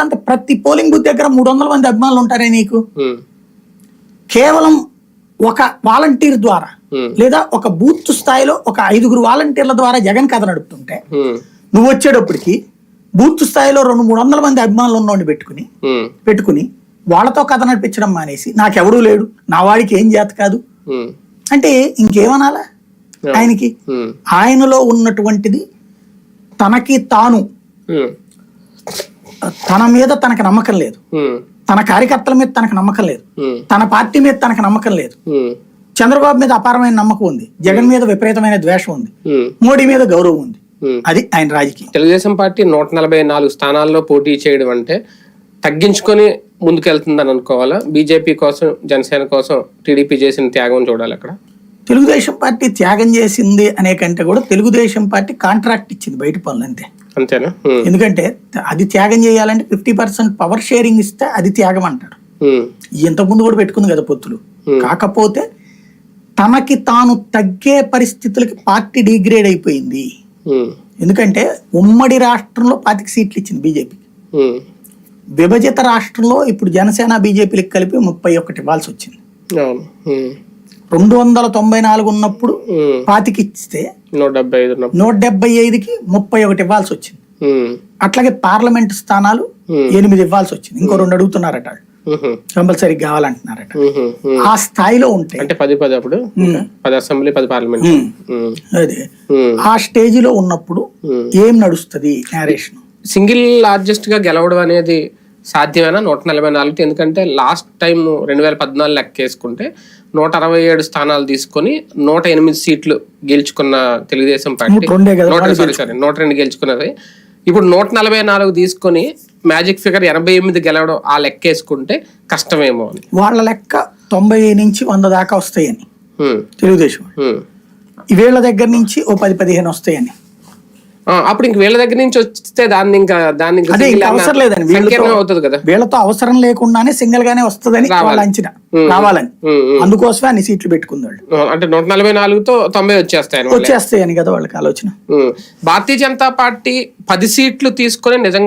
అంత ప్రతి polling booth దగ్గర మూడు వందల మంది అభిమానులు ఉంటారే నీకు? కేవలం ఒక వాలంటీర్ ద్వారా లేదా ఒక బూత్ స్థాయిలో ఒక ఐదుగురు వాలంటీర్ల ద్వారా జగన్ కథ నడుపుతుంటే నువ్వు వచ్చేటప్పటికి బూత్ స్థాయిలో రెండు మూడు వందల మంది అభిమానులు ఉన్నోడిని పెట్టుకుని పెట్టుకుని వాళ్ళతో కథ నడిపించడం మానేసి నాకెవడూ లేడు నా వాడికి ఏం చేత కాదు. అంటే ఇంకేమనాలా ఆయనకి? ఆయనలో ఉన్నటువంటిది తనకి తాను తన మీద తనకు నమ్మకం లేదు. తన కార్యకర్తల మీద తనకు నమ్మకం లేదు. తన పార్టీ మీద తనకు నమ్మకం లేదు. చంద్రబాబు మీద అపారమైన నమ్మకం ఉంది. జగన్ మీద విపరీతమైన ద్వేషం ఉంది. మోడీ మీద గౌరవం ఉంది. అది ఆయన రాజకీయం. తెలుగుదేశం పార్టీ నూట నలభై నాలుగు స్థానాల్లో పోటీ చేయడం అంటే తగ్గించుకొని ముందుకెళ్తుందని అనుకోవాలా? బీజేపీ కోసం జనసేన కోసం టీడీపీ చేసిన త్యాగం చూడాలి అక్కడ? తెలుగుదేశం పార్టీ త్యాగం చేసింది అనే కంటే కూడా తెలుగుదేశం పార్టీ కాంట్రాక్ట్ ఇచ్చింది బయట పనులు అంతే అంతేనా? ఉమ్, ఎందుకంటే అది త్యాగం చేయాలంటే ఫిఫ్టీ పర్సెంట్ పవర్ షేరింగ్ ఇస్తే అది త్యాగం అంటాడు. ఉమ్, ఇంతకుముందు కూడా పెట్టుకుంది కదా పొత్తులు. Hmm. కాకపోతే తనకి తాను తగ్గే పరిస్థితులకి పార్టీ డిగ్రేడ్ అయిపోయింది. ఎందుకంటే ఉమ్మడి రాష్ట్రంలో పాతిక సీట్లు ఇచ్చింది బీజేపీ. విభజిత రాష్ట్రంలో ఇప్పుడు జనసేన బీజేపీలకు కలిపి ముప్పై ఒకటి ఇవ్వాల్సి వచ్చింది. రెండు వందల తొంభై నాలుగు ఉన్నప్పుడు ఉమ్, పాతిక ఇస్తే నూట డెబ్బై ఉన్నప్పుడు. ఐదుకి ముప్పై ఒకటి ఇవ్వాల్సి వచ్చింది. అట్లాగే పార్లమెంట్ స్థానాలు. ఎనిమిది ఇవ్వాల్సి వచ్చింది. ఇంకో రెండు అడుగుతున్నారట వాళ్ళు. కంపల్సరీ కావాలంటున్నారట. ఆ స్థాయిలో ఉంటే అంటే పది పది అప్పుడు? పది అసెంబ్లీ పది పార్లమెంట్. అదే. ఆ స్టేజిలో ఉన్నప్పుడు ఉమ్. ఏం నడుస్తుంది నేరేషన్ సింగిల్ లార్జెస్ట్గా గెలవడం అనేది సాధ్యమేనా నూట నలభై నాలుగు ఎందుకంటే లాస్ట్ టైం రెండు వేల పద్నాలుగు లెక్కేసుకుంటే నూట అరవై ఏడు స్థానాలు తీసుకొని నూట ఎనిమిది సీట్లు గెలుచుకున్న తెలుగుదేశం పార్టీ. నూట సారీ సారీ నూట రెండు గెలుచుకున్నది. ఇప్పుడు నూట నలభై నాలుగు తీసుకొని మ్యాజిక్ ఫిగర్ ఎనభై ఎనిమిది గెలవడం ఆ లెక్కేసుకుంటే కష్టమేమో అని. వాళ్ళ లెక్క తొంభై నుంచి వంద దాకా వస్తాయని తెలుగుదేశం వాళ్ళు. దగ్గర నుంచి ఓ పది పదిహేను వస్తాయని. అప్పుడు ఇంక వీళ్ళ దగ్గర నుంచి వస్తే దాన్ని ఇంకా దాన్ని అవసరం లేదని వీళ్ళతో అవుతుంది కదా వీళ్ళతో అవసరం లేకుండానే సింగిల్ గానే వస్తుందని వాళ్ళ అంచనా రావాలని. అందుకోసమే అన్ని సీట్లు పెట్టుకుంది వాళ్ళు ఆ, అంటే నూట నలభై నాలుగుతో తొంభై వచ్చేస్తాయి అన్నమాట. వచ్చేస్తాయని కదా వాళ్ళకి ఆలోచన. భారతీయ జనతా పార్టీ పది సీట్లు తీసుకొని నిజంగా